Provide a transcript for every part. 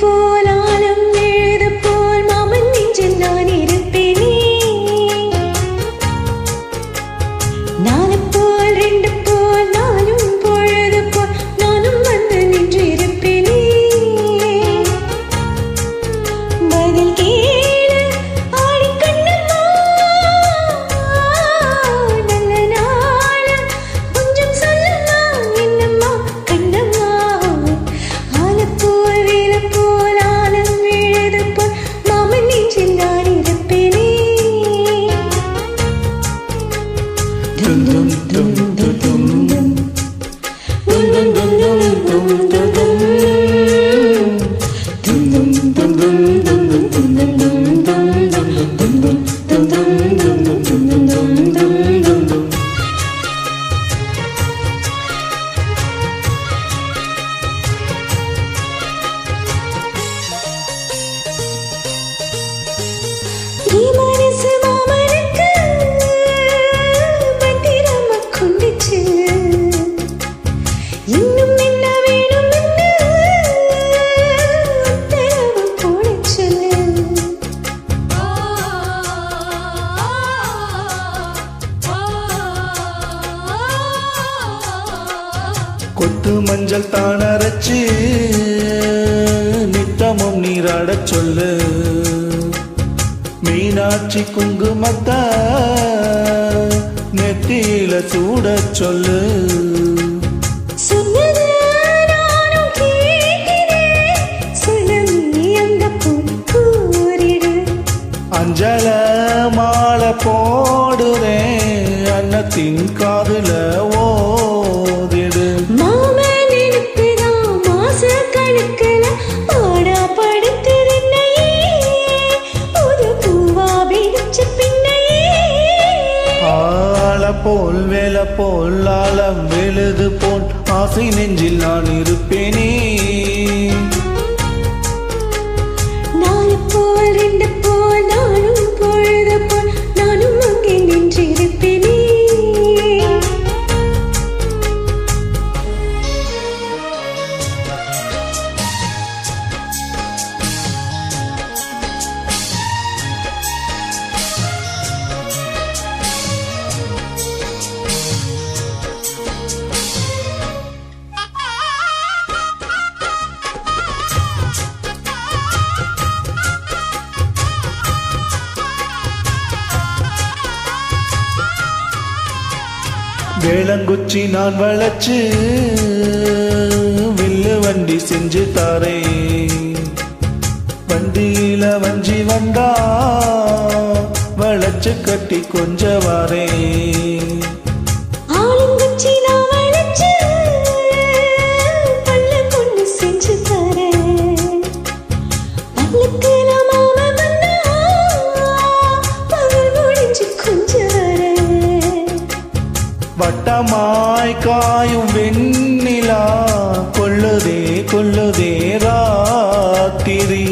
boy. கொத்து மஞ்சள் தான் அரைச்சு நித்தமும் நீராடச் சொல்லு மீனாட்சி குங்குமத்தா நெத்தியில சூட சொல்லு. அஞ்சல மாலை போடுறேன் அன்னத்தின் காதுல ஓ போல் வேல போல் ஆழம் வெளுது போல். ஆசை நெஞ்சில் நான் இருப்பேனே. வேளங்குச்சி நான் வளச்சு வில்லு வண்டி செஞ்சு தாரே வண்டியில வஞ்சி வந்தா வளச்சு கட்டி கொஞ்ச வாரே செஞ்சு தரேன். பல்லுக்கு நான் வட்டமாய் காயும் வெண்ணிலா கொள்ளுதே கொள்ளுதே ராத்திரி.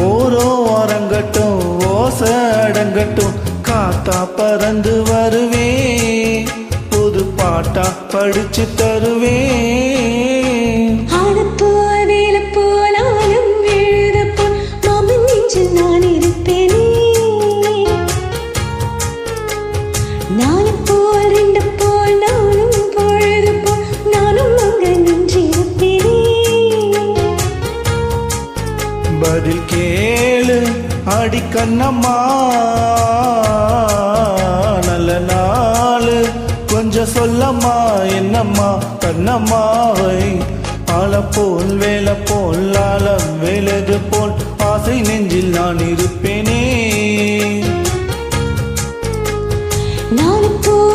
ஓரோ அரங்கட்டும் ஓச அடங்கட்டும் காத்தா பறந்து வருவே. புது பாட்டா படிச்சு தருவே. அடி கண்ணம்மா. நல்ல நாளு. கொஞ்சம் சொல்லம்மா என்னம்மா கண்ணம்மாவை ஆள போல் வேலை போல் ஆழம் வேலது போல் ஆசை நெஞ்சில் நான் இருப்பேனே. நாலு போல்